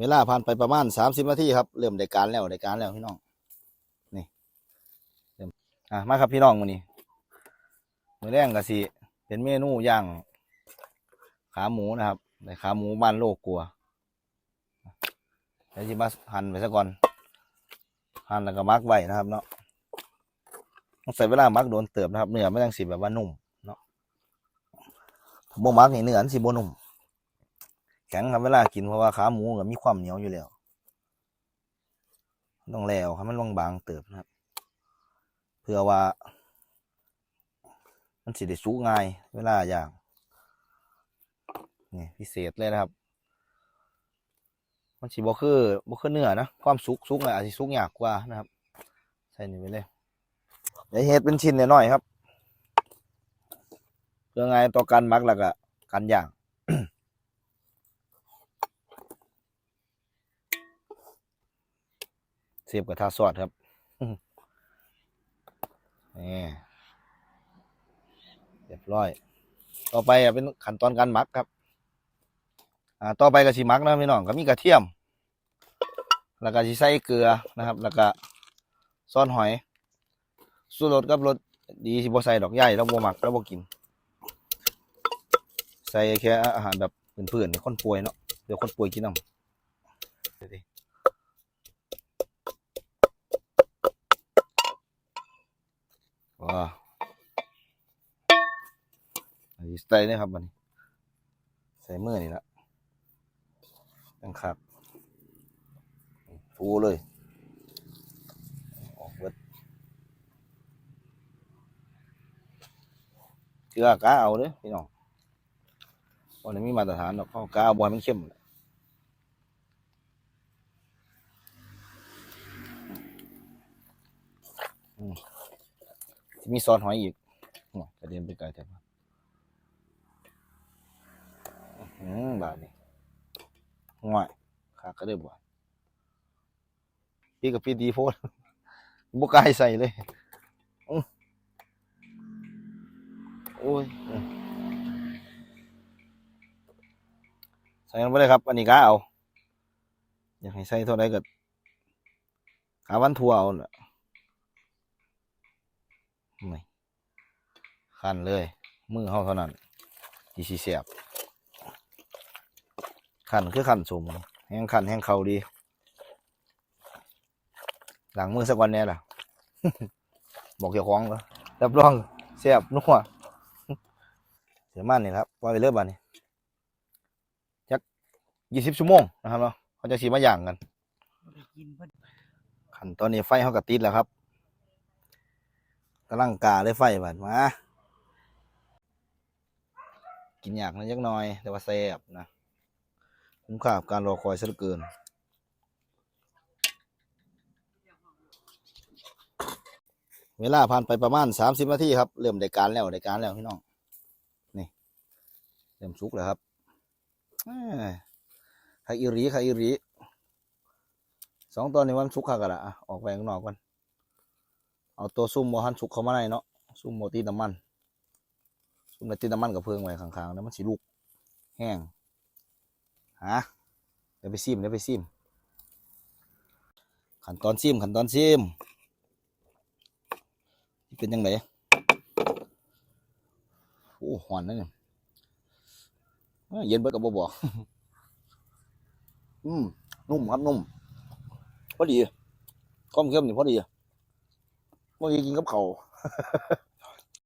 เวลาผ่านไปประมาณสามสิบนาทีครับเริ่มได้การแล้วได้การแล้วพี่น้องนี่เริ่มอะมาครับพี่น้องมื้อนี้มื้อแรงก็สิเป็นเมนูย่างขาหมูนะครับในขาหมูบ้านโลกกลัวเดี๋ยวสิมาหั่นไปซะก่อนหั่นแล้วก็มักไว้นะครับเนาะต้องใส่เวลามักโดนเติบนะครับเนื้อไมันจังสิแบบว่านุ่มเนาะถ้าบ่มักนี่เนื้ออันสิบ่นุ่ม แข็งครับเวลากินเพราะว่าขาหมูก็มีความเหนียวอยู่แล้ว ต้องแล้วครับมันบางๆเติบนะครับ เพื่อว่า มันสิได้สุกง่าย เวลาอย่างนี่พิเศษเลยนะครับ มันสิบ่คือบ่คือเนื้อนะความสุกสุกน่ะอาจสิสุกยากกว่านะครับ ใส่นี่ไปเลยเดี๋ยวเฮ็ดเป็นชิ้นน้อยๆครับเพื่อไงต่อการมักแล้วก็การย่าง เสียบกับทาซอสครับนี่เรียบร้อย ต่อไปอะเป็นขั้นตอนการหมักครับ อ่า ต่อไปก็สิหมักนะพี่น้องก็มีกระเทียม แล้วก็สิใส่เกลือนะครับ แล้วก็ซอสหอย สู้รสกับรสดีสิบ่ใส่ดอกใหญ่แล้วบ่หมักแล้วบ่กิน ใส่แค่อาหารแบบพื้นๆคนป่วยเนาะเดี๋ยวคนป่วยกินน้ำ เดี๋ยวดิว้าวอันนี้ใส่เลยครับมันใส่มือนี่ละตั้งคักฟูเลยออกเบิดเกลือกาเอาเด้อพี่น้องวันนี้มีมาตรฐานดอกเขากาเอาบอยมันเข้มอืม มีซอสหอยอีกกระเด็นไปไกลแท้ครับอืมบาดนี้ง่อยขากระเด้บ่พี่กับพี่ดีโพดบุกล้ายใส่เลยอื้อโอ้ยใส่ลงไปเลยครับ อันนี้ก้าเอา อยากให้ใส่เท่าไรก็กาวันทัวเอาล่ะ ไม่ขั้นเลย มือเขาเท่านั้นที่สีเสียบขั้นคือขั้นสมแห้งขั้นแห้งเขาดี หลังมือสักวันแน่ล่ะ บอกเจ้าของเหรอรับรองเสียบนัวเสียมันนี่ครับว่าไปเริ่มบ้านนี้จักยี่สิบชั่วโมงนะครับเนาะเขาจะสีมาอย่างกันได้กินเพิ่นขั้นตอนนี้ไฟเขากระติดแล้วครับ กำลังกาเลยไฟบัดมา กินอยากนะยักน่อย แต่ว่าแซ่บนะ คุ้มค่ากับการรอคอยซะเหลือเกินเวลาผ่านไปประมาณสามสิบนาทีครับ เริ่มได้การแล้วได้การแล้วพี่น้อง นี่ เริ่มสุกแล้วครับเอ้ยไข่อีหรีไข่อีหรีสองตัวนี้มันสุกคักกันละออกไปข้างนอกก่อน เอาตัวซุ่มโมหันสุกเข้ามาในเนาะซุ่มโมตีน้ำมันซุ่มในตีน้ำมันกับเพิงไว้ข้างๆแล้วมันสิลูกแห้งฮะเดี๋ยวไปซิมเดี๋ยวไปซิมขั้นตอนซิมขั้นตอนซิมเป็นยังไงโอ้หวานนะเนี่ยเย็นเบิดกับบ่บอกอืมนุ่มครับนุ่มพอดีความเข้มนี่พอดี เมื่อกี้กินกับเขา